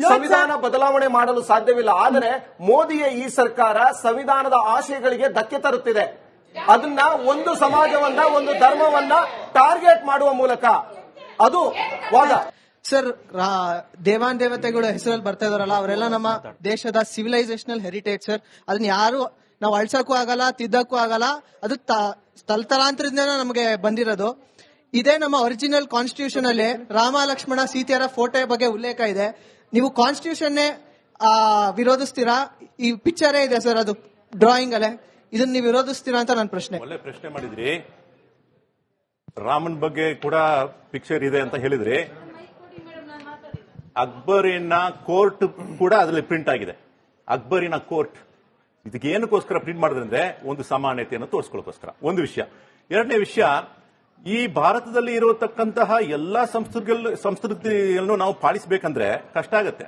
ಸಂವಿಧಾನ ಬದಲಾವಣೆ ಮಾಡಲು ಸಾಧ್ಯವಿಲ್ಲ. ಆದರೆ ಮೋದಿಯ ಈ ಸರ್ಕಾರ ಸಂವಿಧಾನದ ಆಶಯಗಳಿಗೆ ಧಕ್ಕೆ ತರುತ್ತಿದೆ. ಅದನ್ನ ಒಂದು ಸಮಾಜವನ್ನ ಒಂದು ಧರ್ಮವನ್ನ ಟಾರ್ಗೆಟ್ ಮಾಡುವ ಮೂಲಕ. ಅದು ವಾದ. ಸರ್ ರಾ- ದೇವಾನ್ ದೇವತೆಗಳು ಹೆಸರಲ್ಲಿ ಬರ್ತಾ ಇದಾರಲ್ಲ ಅವರೆಲ್ಲ ನಮ್ಮ ದೇಶದ ಸಿವಿಲೈಸೇಷನಲ್ ಹೆರಿಟೇಜ್ ಸರ್. ಅದನ್ನ ಯಾರು ನಾವು ಅಳ್ಸಕ್ಕೂ ಆಗಲ್ಲ ತಿದ್ದಕ್ಕೂ ಆಗಲ್ಲ ಅದು ಸ್ಥಳಾಂತರದಿಂದ ತಲತಲಾಂತರದಿಂದ ನಮಗೆ ಬಂದಿರೋದು. ಇದೇ ನಮ್ಮ ಒರಿಜಿನಲ್ ಕಾನ್ಸ್ಟಿಟ್ಯೂಷನ್ ಅಲ್ಲಿ ರಾಮ ಲಕ್ಷ್ಮಣ ಸೀತೆಯರ ಫೋಟೋ ಬಗ್ಗೆ ಉಲ್ಲೇಖ ಇದೆ. ನೀವು ಕಾನ್ಸ್ಟಿಟ್ಯೂಷನ್ ವಿರೋಧಿಸ್ತೀರಾ? ಈ ಪಿಕ್ಚರ್ ಇದೆ ಸರ್ ಅದು ಡ್ರಾಯಿಂಗ್ ಅಲ್ಲೇ. ಇದನ್ನ ನೀವು ವಿರೋಧಿಸ್ತೀರಾ ಅಂತ ನನ್ನ ಪ್ರಶ್ನೆ. ಒಳ್ಳೆ ಪ್ರಶ್ನೆ ಮಾಡಿದ್ರಿ. ರಾಮನ್ ಬಗ್ಗೆ ಕೂಡ ಪಿಕ್ಚರ್ ಇದೆ ಅಂತ ಹೇಳಿದ್ರಿ. ಅಕ್ಬರಿನ ಕೋರ್ಟ್ ಕೂಡ ಅದರಲ್ಲಿ ಪ್ರಿಂಟ್ ಆಗಿದೆ. ಅಕ್ಬರಿನ ಕೋರ್ಟ್ ಇದಕ್ಕೆ ಏನಕ್ಕೋಸ್ಕರ ಪ್ರಿಂಟ್ ಮಾಡಿದ್ರೆ ಒಂದು ಸಮಾನತೆಯನ್ನು ತೋರಿಸ್ಕೊಳ್ಳೋಕೋಸ್ಕರ ಒಂದು ವಿಷಯ. ಎರಡನೇ ವಿಷಯ ಈ ಭಾರತದಲ್ಲಿ ಇರತಕ್ಕಂತಹ ಎಲ್ಲಾ ಸಂಸ್ಕೃತಿಗಳು ಸಂಸ್ಕೃತಿಯನ್ನು ನಾವು ಪಾಲಿಸಬೇಕಂದ್ರೆ ಕಷ್ಟ ಆಗುತ್ತೆ.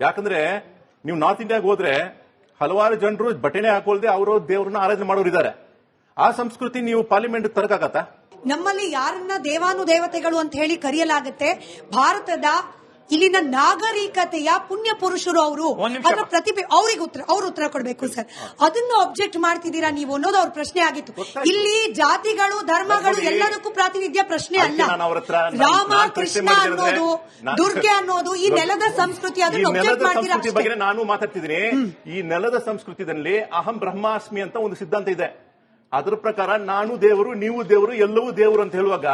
ಯಾಕಂದ್ರೆ ನೀವು ನಾರ್ತ್ ಇಂಡಿಯಾಗೆ ಹೋದ್ರೆ ಹಲವಾರು ಜನರು ಬಟಣೆ ಹಾಕೊಳ್ದೆ ಅವರು ದೇವರನ್ನ ಆರಾಧನೆ ಮಾಡೋರು ಇದ್ದಾರೆ ಆ ಸಂಸ್ಕೃತಿ ನೀವು ಪಾರ್ಲಿಮೆಂಟ್ ತರಕಾಗತ್ತಾ? ನಮ್ಮಲ್ಲಿ ಯಾರನ್ನ ದೇವಾನು ದೇವತೆಗಳು ಅಂತ ಹೇಳಿ ಕರೆಯಲಾಗುತ್ತೆ, ಭಾರತದ ಇಲ್ಲಿನ ನಾಗರಿಕತೆಯ ಪುಣ್ಯ ಪುರುಷರು ಅವರು ಅದರ ಪ್ರತಿಭೆ ಅವ್ರಿಗೆ ಉತ್ತರ ಅವ್ರ ಉತ್ತರ ಕೊಡಬೇಕು ಸರ್. ಅದನ್ನ ಒಬ್ಜೆಕ್ಟ್ ಮಾಡ್ತಿದ್ದೀರಾ ನೀವು ಅನ್ನೋದು ಅವ್ರ ಪ್ರಶ್ನೆ ಆಗಿತ್ತು. ಇಲ್ಲಿ ಜಾತಿಗಳು ಧರ್ಮಗಳು ಎಲ್ಲದಕ್ಕೂ ಪ್ರಾತಿನಿಧ್ಯ ಪ್ರಶ್ನೆ ಅಲ್ಲ. ರಾಮ ಕೃಷ್ಣ ಅನ್ನೋದು ನಾನ್- ದುರ್ಗೆ ಅನ್ನೋದು ಈ ನೆಲದ ಸಂಸ್ಕೃತಿ ಅದನ್ನ ಮಾಡ್ತೀರಾ ಬಗ್ಗೆ ನಾನು ಮಾತಾಡ್ತಿದ್ದೀನಿ. ಈ ನೆಲದ ಸಂಸ್ಕೃತಿಯಲ್ಲಿ ಅಹಂ ಬ್ರಹ್ಮಾಸ್ಮಿ ಅಂತ ಒಂದು ಸಿದ್ಧಾಂತ ಇದೆ. ಅದರ ಪ್ರಕಾರ ನಾನು ದೇವರು ನೀವು ದೇವರು ಎಲ್ಲವೂ ದೇವರು ಅಂತ ಹೇಳುವಾಗ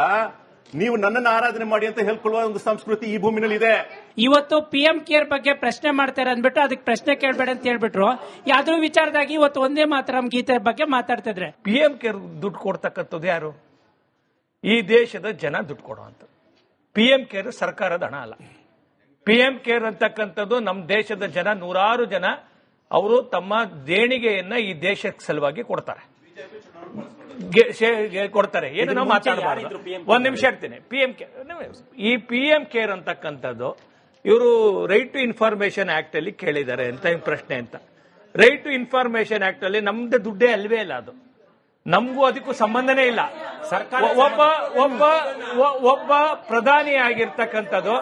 ನೀವು ನನ್ನನ್ನು ಆರಾಧನೆ ಮಾಡಿ ಅಂತ ಹೇಳ್ಕೊಳ್ಳುವ ಒಂದು ಸಂಸ್ಕೃತಿ ಈ ಭೂಮಿನಲ್ಲಿ ಇದೆ ಇವತ್ತು ಪಿ ಎಂ ಕೇರ್ ಬಗ್ಗೆ ಪ್ರಶ್ನೆ ಮಾಡ್ತಾರೆ ಅಂದ್ಬಿಟ್ಟು ಅದಕ್ಕೆ ಪ್ರಶ್ನೆ ಕೇಳಬೇಡ ಅಂತ ಹೇಳ್ಬಿಟ್ರು. ಯಾವ್ದು ವಿಚಾರದಾಗಿ ಇವತ್ತು ಒಂದೇ ಮಾತ್ರ ಗೀತೆ ಬಗ್ಗೆ ಮಾತಾಡ್ತಿದ್ರೆ ಪಿ ಎಂ ಕೇರ್ ದುಡ್ಡು ಕೊಡ್ತಕ್ಕಂಥದ್ದು ಯಾರು? ಈ ದೇಶದ ಜನ ದುಡ್ಡು ಕೊಡುವಂತ ಪಿ ಎಂ ಕೇರ್ ಸರ್ಕಾರದ ಹಣ ಅಲ್ಲ. ಪಿ ಎಂ ಕೇರ್ ಅಂತಕ್ಕಂಥದ್ದು ನಮ್ಮ ದೇಶದ ಜನ ನೂರಾರು ಜನ ಅವರು ತಮ್ಮ ದೇಣಿಗೆಯನ್ನ ಈ ದೇಶಕ್ಕೆ ಸಲುವಾಗಿ ಕೊಡ್ತಾರೆ. ಕೊಡ್ತಾರೆ. ಏನು ನಾವು ಮಾತಾಡಬಾರ್ದು. ಒಂದ್ ನಿಮಿಷ ಹೇಳ್ತೀನಿ. ಪಿ ಎಂ ಕೇರ್ ಈ ಪಿ ಎಂ ಕೇರ್ ಅಂತಕ್ಕಂಥದ್ದು ಇವರು ರೈಟ್ ಟು ಇನ್ಫಾರ್ಮೇಶನ್ ಆಕ್ಟ್ ಅಲ್ಲಿ ಕೇಳಿದ್ದಾರೆ ಅಂತ ಪ್ರಶ್ನೆ ಅಂತ. ರೈಟ್ ಟು ಇನ್ಫಾರ್ಮೇಶನ್ ಆಕ್ಟ್ ಅಲ್ಲಿ ನಮ್ದು ದುಡ್ಡೇ ಅಲ್ವೇ ಇಲ್ಲ ಅದು. ನಮಗೂ ಅದಕ್ಕೂ ಸಂಬಂಧನೇ ಇಲ್ಲ. ಸರ್ಕಾರ ಒಬ್ಬ ಒಬ್ಬ ಒಬ್ಬ ಪ್ರಧಾನಿ ಆಗಿರ್ತಕ್ಕಂಥದ್ದು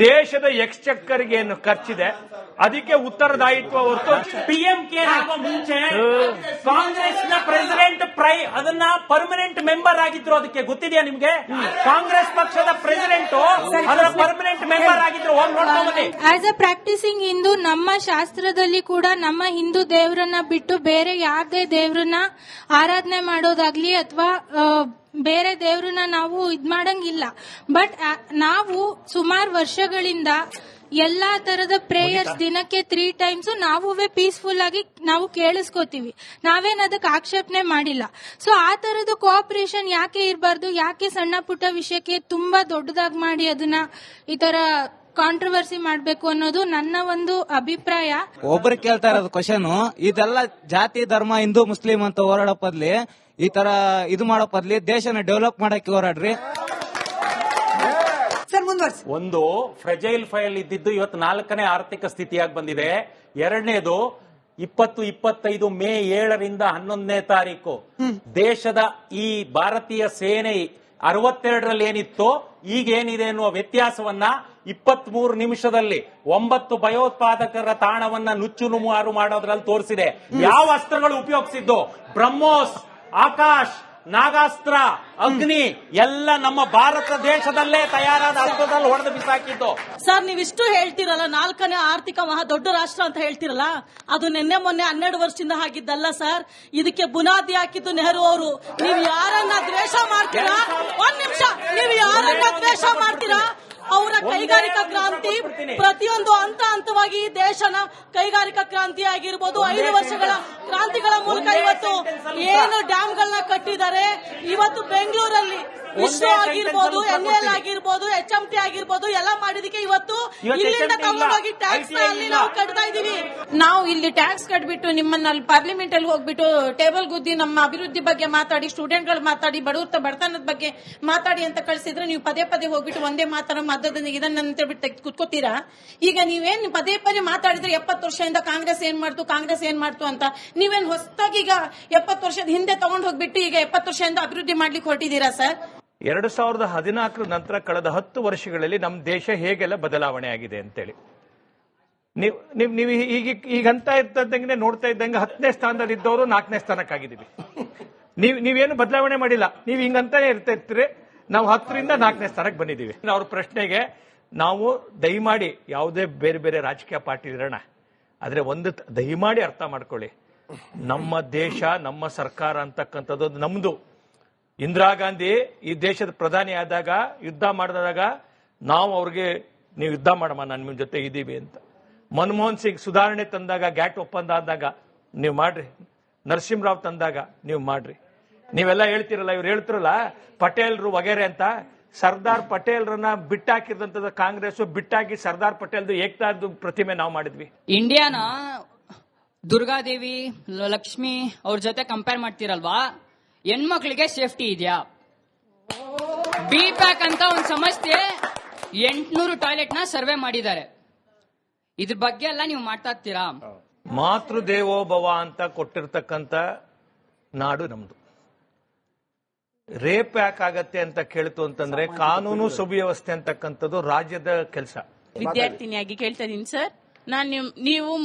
ದೇಶದ ಎಕ್ಸ್ಚಕ್ಕರ್ಗೆ ಏನು ಖರ್ಚಿದೆ ಅದಕ್ಕೆ ಉತ್ತರದಾಯಿತ್ವ ಹೊರತು ಪಿ ಎಂ ಕೇರ್ ಆಗೋ ಮುಂಚೆ ಕಾಂಗ್ರೆಸ್ನ ಪ್ರೆಸಿಡೆಂಟ್ ಪ್ರೈ, ಅದನ್ನ ಪರ್ಮನೆಂಟ್ ಮೆಂಬರ್ ಆಗಿದ್ರು ಅದಕ್ಕೆ ಗೊತ್ತಿದೆಯಾ ನಿಮ್ಗೆ? ಕಾಂಗ್ರೆಸ್ ಪಕ್ಷದ ಪ್ರೆಸಿಡೆಂಟ್ ಅದರ ಪರ್ಮನೆಂಟ್ ಮೆಂಬರ್ ಆಗಿದ್ರು. ಆಸ್ ಅ ಪ್ರಾಕ್ಟೀಸಿಂಗ್ ಹಿಂದೂ ನಮ್ಮ ಶಾಸ್ತ್ರದಲ್ಲಿ ಕೂಡ ನಮ್ಮ ಹಿಂದೂ ದೇವರನ್ನ ಬಿಟ್ಟು ಬೇರೆ ಯಾವುದೇ ದೇವರನ್ನ ಆರಾಧನೆ ಮಾಡೋದಾಗ್ಲಿ ಅಥವಾ ಬೇರೆ ದೇವ್ರನ್ನ ನಾವು ಇದ್ ಮಾಡಂಗಿಲ್ಲ. ಬಟ್ ನಾವು ಸುಮಾರು ವರ್ಷಗಳಿಂದ ಎಲ್ಲಾ ತರದ ಪ್ರೇಯರ್ಸ್ ದಿನಕ್ಕೆ ತ್ರೀ ಟೈಮ್ಸ್ ನಾವುವೇ ಪೀಸ್ಫುಲ್ ಆಗಿ ನಾವು ಕೇಳಿಸ್ಕೋತೀವಿ. ನಾವೇನ್ ಅದಕ್ಕೆ ಆಕ್ಷೇಪಣೆ ಮಾಡಿಲ್ಲ. ಸೊ ಆ ತರದ ಕೋಆಪರೇಷನ್ ಯಾಕೆ ಇರಬಾರ್ದು? ಯಾಕೆ ಸಣ್ಣ ಪುಟ್ಟ ವಿಷಯಕ್ಕೆ ತುಂಬಾ ದೊಡ್ಡದಾಗಿ ಮಾಡಿ ಅದನ್ನ ಈ ತರ ಕಾಂಟ್ರವರ್ಸಿ ಮಾಡಬೇಕು ಅನ್ನೋದು ನನ್ನ ಒಂದು ಅಭಿಪ್ರಾಯ. ಒಬ್ರು ಕೇಳ್ತಾ ಇರೋದು ಕ್ವಶನ್ ಇದೆಲ್ಲ ಜಾತಿ ಧರ್ಮ ಹಿಂದೂ ಮುಸ್ಲಿಂ ಅಂತ ಹೋರಾಡೋ ಬದ್ಲಿ ಈ ತರ ಇದು ಮಾಡೋ ಬದ್ಲಿ ದೇಶನ ಡೆವಲಪ್ ಮಾಡಕ್ಕೆ ಹೋರಾಡ್ರಿ. ಮುಂದುವರ್ಸಿ. ಒಂದು ಫ್ರೆಜೈಲ್ ಫೈಲ್ ಇದ್ದಿದ್ದು ಇವತ್ತು ನಾಲ್ಕನೇ ಆರ್ಥಿಕ ಸ್ಥಿತಿಯಾಗಿ ಬಂದಿದೆ. ಎರಡನೇದು ಇಪ್ಪತ್ತು ಇಪ್ಪತ್ತೈದು ಮೇ ಏಳರಿಂದ ಹನ್ನೊಂದನೇ ತಾರೀಕು. ದೇಶದ ಈ ಭಾರತೀಯ ಸೇನೆ ಅರವತ್ತೆರಡರಲ್ಲಿ ಏನಿತ್ತು ಈಗ ಏನಿದೆ ಅನ್ನುವ ವ್ಯತ್ಯಾಸವನ್ನ ಇಪ್ಪತ್ತ್ ಮೂರು ನಿಮಿಷದಲ್ಲಿ ಒಂಬತ್ತು ಭಯೋತ್ಪಾದಕರ ತಾಣವನ್ನ ನುಚ್ಚು ನುಮಾರು ಮಾಡೋದ್ರಲ್ಲಿ ತೋರಿಸಿದೆ. ಯಾವ ಅಸ್ತ್ರಗಳು ಉಪಯೋಗಿಸಿದ್ದು ಬ್ರಹ್ಮೋಸ್ ಆಕಾಶ್ ನಾಗಾಸ್ತ್ರ ಅಗ್ನಿ ಎಲ್ಲ ನಮ್ಮ ಭಾರತ ದೇಶದಲ್ಲೇ ತಯಾರಾದ ಅಸ್ತ್ರದಲ್ಲಿ ಹೊಡೆದು ಬಿಸಾಕಿದ್ದು. ಸರ್ ನೀವಿಷ್ಟು ಹೇಳ್ತಿರಲ್ಲ ನಾಲ್ಕನೇ ಆರ್ಥಿಕ ಮಹಾ ದೊಡ್ಡ ರಾಷ್ಟ್ರ ಅಂತ ಹೇಳ್ತಿರಲ್ಲ ಅದು ನಿನ್ನೆ ಮೊನ್ನೆ ಹನ್ನೆರಡು ವರ್ಷದಿಂದ ಆಗಿದ್ದಲ್ಲ ಸರ್. ಇದಕ್ಕೆ ಬುನಾದಿ ಹಾಕಿದ್ದು ನೆಹರು ಅವರು. ನೀವು ಯಾರನ್ನ ದ್ವೇಷ ಮಾಡ್ತೀರಾ? ಒಂದ್ ನಿಮಿಷ ನೀವು ಯಾರನ್ನ ದ್ವೇಷ ಮಾಡ್ತೀರಾ? ಅವರ ಕೈಗಾರಿಕಾ ಕ್ರಾಂತಿ ಪ್ರತಿಯೊಂದು ಹಂತ ಹಂತವಾಗಿ ದೇಶನ ಕೈಗಾರಿಕಾ ಕ್ರಾಂತಿ ಆಗಿರ್ಬೋದು. ಐದು ವರ್ಷಗಳ ಕ್ರಾಂತಿಗಳ ಮೂಲಕ ಏನು ಡ್ಯಾಮ್ಗಳನ್ನ ಕಟ್ಟಿದ್ದಾರೆ? ಇವತ್ತು ಬೆಂಗಳೂರಲ್ಲಿ ಇಸ್ರೋ ಆಗಿರ್ಬೋದು ಎನ್ ಎಲ್ ಆಗಿರ್ಬೋದು ಎಚ್ ಎಂ ಟಿ ಆಗಿರ್ಬೋದು ಎಲ್ಲ ಮಾಡಿದಕ್ಕೆ ಇವತ್ತು ಇಲ್ಲಿಂದ. ತಗೊಂಡೋಗಿ ಟ್ಯಾಕ್ಸ್ ಅಲ್ಲಿ ನಾವು ಕಟ್ತಾ ಇದೀವಿ. ನಾವು ಇಲ್ಲಿ ಟ್ಯಾಕ್ಸ್ ಕಟ್ಬಿಟ್ಟು ನಿಮ್ಮನ್ನ ಅಲ್ಲಿ ಪಾರ್ಲಿಮೆಂಟ್ ಅಲ್ಲಿ ಹೋಗ್ಬಿಟ್ಟು ಟೇಬಲ್ ಗುದ್ದಿ ನಮ್ಮ ಅಭಿವೃದ್ಧಿ ಬಗ್ಗೆ ಮಾತಾಡಿ ಸ್ಟೂಡೆಂಟ್ಗಳು ಮಾತಾಡಿ ಬಡವ್ರ ಬಡತನದ ಬಗ್ಗೆ ಮಾತಾಡಿ ಅಂತ ಕಳ್ಸಿದ್ರೆ ನೀವು ಪದೇ ಪದೇ ಹೋಗ್ಬಿಟ್ಟು ಒಂದೇ ಮಾತಾಡೋ ಮದ್ದದಿಂದ ಇದನ್ನ ಅಂತ ಬಿಟ್ಟು ಕುತ್ಕೋತೀರಾ? ಈಗ ನೀವೇನ್ ಪದೇ ಪದೇ ಮಾತಾಡಿದ್ರೆ ಎಪ್ಪತ್ತು ವರ್ಷದಿಂದ ಕಾಂಗ್ರೆಸ್ ಏನ್ ಮಾಡ್ತು ಕಾಂಗ್ರೆಸ್ ಏನ್ ಮಾಡ್ತು ಅಂತ ನೀವೇನ್ ಹೊಸದಾಗಿ ಈಗ ಎಪ್ಪತ್ತು ವರ್ಷದ ಹಿಂದೆ ತಗೊಂಡ್ ಹೋಗ್ಬಿಟ್ಟು ಈಗ ಎಪ್ಪತ್ತು ವರ್ಷದಿಂದ ಅಭಿವೃದ್ಧಿ ಮಾಡ್ಲಿಕ್ಕೆ ಹೊರಟಿದ್ದೀರಾ ಸರ್? ಎರಡು ಸಾವಿರದ ಹದಿನಾಲ್ಕರ ನಂತರ ಕಳೆದ ಹತ್ತು ವರ್ಷಗಳಲ್ಲಿ ನಮ್ಮ ದೇಶ ಹೇಗೆಲ್ಲ ಬದಲಾವಣೆ ಆಗಿದೆ ಅಂತೇಳಿ. ನೀವು ನೀವು ನೀವು ಈಗ ಈಗ ಅಂತ ಇದ್ದಂಗೆ ನೋಡ್ತಾ ಇದ್ದಂಗೆ ಹತ್ತನೇ ಸ್ಥಾನದಲ್ಲಿ ಇದ್ದವರು ನಾಲ್ಕನೇ ಸ್ಥಾನಕ್ಕಾಗಿದ್ದೀವಿ. ನೀವು, ನೀವೇನು ಬದಲಾವಣೆ ಮಾಡಿಲ್ಲ. ನೀವು ಹಿಂಗಂತಾನೆ ಇರ್ತಾ ಇರ್ತೀರಿ. ನಾವು ಹತ್ತರಿಂದ ನಾಲ್ಕನೇ ಸ್ಥಾನಕ್ಕೆ ಬಂದಿದ್ದೀವಿ. ಅವ್ರ ಪ್ರಶ್ನೆಗೆ ನಾವು ದಯಮಾಡಿ ಯಾವುದೇ ಬೇರೆ ಬೇರೆ ರಾಜಕೀಯ ಪಾರ್ಟಿ ಇರೋಣ. ಆದರೆ ಒಂದು ದಯಮಾಡಿ ಅರ್ಥ ಮಾಡ್ಕೊಳ್ಳಿ. ನಮ್ಮ ದೇಶ, ನಮ್ಮ ಸರ್ಕಾರ ಅಂತಕ್ಕಂಥದ್ದು ನಮ್ಮದು ಇಂದಿರಾ ಗಾಂಧಿ ಈ ದೇಶದ ಪ್ರಧಾನಿ ಆದಾಗ, ಯುದ್ಧ ಮಾಡಿದಾಗ ನಾವು ಅವ್ರಿಗೆ ನೀವು ಯುದ್ಧ ಮಾಡಮ್ಮ, ನಾನು ನಿಮ್ಮ ಜೊತೆ ಇದ್ದೀವಿ ಅಂತ. ಮನಮೋಹನ್ ಸಿಂಗ್ ಸುಧಾರಣೆ ತಂದಾಗ, ಗ್ಯಾಟ್ ಒಪ್ಪಂದ ಆದಾಗ ನೀವು ಮಾಡ್ರಿ. ನರಸಿಂಹರಾವ್ ತಂದಾಗ ನೀವು ಮಾಡ್ರಿ. ನೀವೆಲ್ಲ ಹೇಳ್ತಿರಲ್ಲ, ಇವ್ರು ಹೇಳ್ತಿರಲ್ಲ, ಪಟೇಲ್ರು ವಗೇರೆ ಅಂತ. ಸರ್ದಾರ್ ಪಟೇಲ್ರನ್ನ ಬಿಟ್ಟಾಕಿದಂತದ ಕಾಂಗ್ರೆಸ್ ಬಿಟ್ಟಾಕಿ ಸರ್ದಾರ್ ಪಟೇಲ್ದು ಏಕ್ತಾದ್ದು ಪ್ರತಿಮೆ ನಾವು ಮಾಡಿದ್ವಿ. ಇಂಡಿಯಾನ ದುರ್ಗಾದೇವಿ, ಲಕ್ಷ್ಮಿ ಅವ್ರ ಜೊತೆ ಕಂಪೇರ್ ಮಾಡ್ತಿರಲ್ವಾ? ಹೆಣ್ಮಕ್ಳಿಗೆ ಸೇಫ್ಟಿ ಇದೆಯಾ? ಬಿ ಪ್ಯಾಕ್ ಅಂತ ಒಂದು ಸಂಸ್ಥೆ ಎಂಟ್ನೂರು ಟಾಯ್ಲೆಟ್ನ ಸರ್ವೆ ಮಾಡಿದ್ದಾರೆ. ಇದ್ರ ಬಗ್ಗೆ ಎಲ್ಲ ನೀವು ಮಾಡ್ತಾ ಇರ್ತೀರಾ? ಮಾತೃ ದೇವೋಭವ ಅಂತ ಕೊಟ್ಟಿರ್ತಕ್ಕಂಥ ನಾಡು ನಮ್ದು. ರೇಪ್ ಯಾಕೆ ಆಗತ್ತೆ ಅಂತ ಕೇಳ್ತು ಅಂತಂದ್ರೆ ಕಾನೂನು ಸುವ್ಯವಸ್ಥೆ ಅಂತಕ್ಕಂಥದ್ದು ರಾಜ್ಯದ ಕೆಲಸ. ವಿದ್ಯಾರ್ಥಿನಿಯಾಗಿ ಕೇಳ್ತಾ ಇದೀನಿ ಸರ್. ನಾನು ನಿಮ್- ನೀವು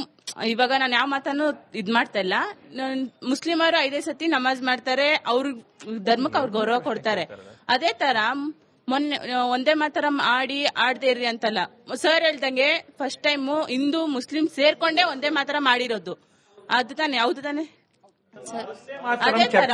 ಇವಾಗ ನಾನು ಯಾವ ಮಾತನ್ನು ಇದ್ ಮಾಡ್ತಾ ಇಲ್ಲ. ಮುಸ್ಲಿಮರು ಐದೇ ಸತಿ ನಮಾಜ್ ಮಾಡ್ತಾರೆ ಅವ್ರ ಧರ್ಮಕ್ಕೆ ಅವ್ರ ಗೌರವ ಕೊಡ್ತಾರೆ. ಅದೇ ತರ ಮೊನ್ನೆ ಒಂದೇ ಮಾತರ ಆಡಿ ಆಡದೇ ಇರ್ರಿ ಅಂತಲ್ಲ. ಸರ್ ಹೇಳ್ದಂಗೆ ಫಸ್ಟ್ ಟೈಮು ಹಿಂದೂ ಮುಸ್ಲಿಂ ಸೇರ್ಕೊಂಡೇ ಒಂದೇ ಮಾತರ ಮಾಡಿರೋದು ಅದು ತಾನೆ ಯಾವ್ದು ತಾನೆ? ಅದೇ ತರ.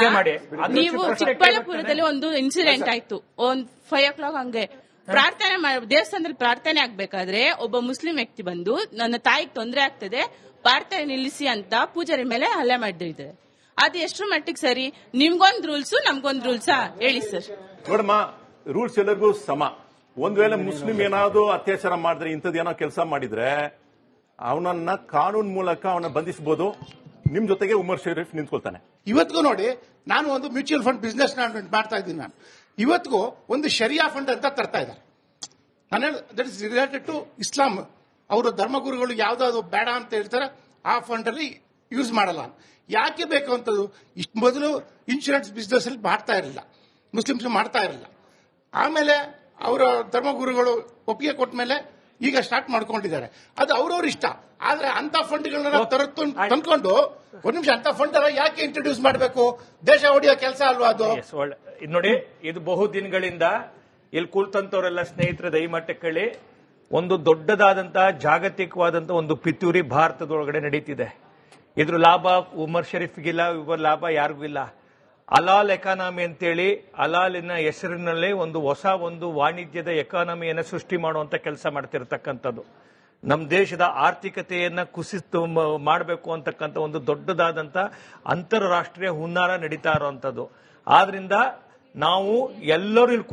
ನೀವು ಚಿಕ್ಕಬಳ್ಳಾಪುರದಲ್ಲಿ ಒಂದು ಇನ್ಸಿಡೆಂಟ್ ಆಯ್ತು. ಒಂದ್ ಫೈವ್ ಓ ಕ್ಲಾಕ್ ಹಂಗೆ. ಪ್ರಾರ್ಥನೆ ಮಾಡ್- ದೇವಸ್ಥಾನದಲ್ಲಿ ಪ್ರಾರ್ಥನೆ ಆಗ್ಬೇಕಾದ್ರೆ ಒಬ್ಬ ಮುಸ್ಲಿಂ ವ್ಯಕ್ತಿ ಬಂದು ನನ್ನ ತಾಯಿಗೆ ತೊಂದರೆ ಆಗ್ತದೆ ಪ್ರಾರ್ಥನೆ ನಿಲ್ಲಿಸಿ ಅಂತ ಪೂಜಾರಿ ಮೇಲೆ ಹಲ್ಲೆ ಮಾಡಿದ್ದಾರೆ ಅದು ಎಷ್ಟು ಮಟ್ಟಿಗೆ ಸರಿ? ನಿಮ್ಗೊಂದ್ ರೂಲ್ಸ್ ನಮ್ಗೊಂದ್ ರೂಲ್ಸಾ? ಹೇಳಿ ಸರ್. ನೋಡಮ್ಮ ರೂಲ್ಸ್ ಎಲ್ಲರಿಗೂ ಸಮ. ಒಂದ್ ವೇಳೆ ಮುಸ್ಲಿಂ ಏನಾದ್ರು ಅತ್ಯಾಚಾರ ಮಾಡಿದ್ರೆ ಇಂಥದ್ದು ಏನೋ ಕೆಲಸ ಮಾಡಿದ್ರೆ ಅವನನ್ನ ಕಾನೂನು ಮೂಲಕ ಅವನ ಬಂಧಿಸಬಹುದು ನಿಮ್ ಜೊತೆಗೆ ಉಮರ್ ಶರೀಫ್ ನಿಂತ್ಕೊಳ್ತಾನೆ. ಇವತ್ತಿಗೂ ನೋಡಿ ನಾನು ಒಂದು ಮ್ಯೂಚುವಲ್ ಫಂಡ್ ಬಿಸ್ನೆಸ್ ಮಾಡ್ತಾ ಇದ್ದೀನಿ ನಾನು. ಇವತ್ತಿಗೂ ಒಂದು ಶರಿಯಾ ಫಂಡ್ ಅಂತ ತರ್ತಾ ಇದ್ದಾರೆ. ನಾನು that is related to Islam ಅವರು ಧರ್ಮಗುರುಗಳು ಯಾವ್ದಾದ್ರು ಬೇಡ ಅಂತ ಹೇಳ್ತಾರೆ, ಆ ಫಂಡ್ ಅಲ್ಲಿ ಯೂಸ್ ಮಾಡಲ್ಲ. ಯಾಕೆ ಬೇಕು ಅಂತದ್ದು? ಇಷ್ಟು ಮೊದಲು ಇನ್ಶೂರೆನ್ಸ್ ಬಿಸ್ನೆಸ್ ಅಲ್ಲಿ ಮಾಡ್ತಾ ಇರಲಿಲ್ಲ. ಮುಸ್ಲಿಮ್ಸ್ ಮಾಡ್ತಾ ಇರಲಿಲ್ಲ. ಆಮೇಲೆ ಅವರ ಧರ್ಮಗುರುಗಳು ಒಪ್ಪಿಗೆ ಕೊಟ್ಟ ಮೇಲೆ ಈಗ ಸ್ಟಾರ್ಟ್ ಮಾಡ್ಕೊಂಡಿದ್ದಾರೆ. ಅದು ಅವ್ರವ್ರ ಇಷ್ಟ. ಆದ್ರೆ ಅಂತ ಫಂಡ್ಗಳನ್ನ ತರತ್ತು ತಂದ್ಕೊಂಡು ಒಂದ್ ನಿಮಿಷ ಅಂತ ಫಂಡ್ ಯಾಕೆ ಇಂಟ್ರೊಡ್ಯೂಸ್ ಮಾಡಬೇಕು? ದೇಶ ಹೊಡೆಯೋ ಕೆಲಸ ಅಲ್ವಾ ಅದು? ನೋಡಿ ಇದು ಬಹು ದಿನಗಳಿಂದ ಇಲ್ಲಿ ಕೂಲ್ತಂತವರೆಲ್ಲ ಸ್ನೇಹಿತರ ಕೇಳಿ ಒಂದು ದೊಡ್ಡದಾದಂತಹ ಜಾಗತಿಕವಾದಂತಹ ಒಂದು ಪಿತೂರಿ ಭಾರತದೊಳಗಡೆ ನಡೀತಿದೆ. ಇದ್ರ ಲಾಭ ಉಮರ್ ಶರೀಫ್ಗಿಲ್ಲ ಇವರ ಲಾಭ ಯಾರಿಗೂ ಇಲ್ಲ. ಅಲಾಲ್ ಎಕಾನಮಿ ಅಂತೇಳಿ ಅಲಾಲಿನ ಹೆಸರಿನಲ್ಲೇ ಒಂದು ಹೊಸ ಒಂದು ವಾಣಿಜ್ಯದ ಎಕಾನಮಿಯನ್ನು ಸೃಷ್ಟಿ ಮಾಡುವಂಥ ಕೆಲಸ ಮಾಡ್ತಿರ್ತಕ್ಕಂಥದ್ದು. ನಮ್ಮ ದೇಶದ ಆರ್ಥಿಕತೆಯನ್ನು ಕುಸಿತು ಮಾಡಬೇಕು ಅಂತಕ್ಕಂಥ ಒಂದು ದೊಡ್ಡದಾದಂತ ಅಂತಾರಾಷ್ಟ್ರೀಯ ಹುನ್ನಾರ ನಡೀತಾ ಇರುವಂತದ್ದು ಆದ್ರಿಂದ ನಾವು ಎಲ್ಲರೂ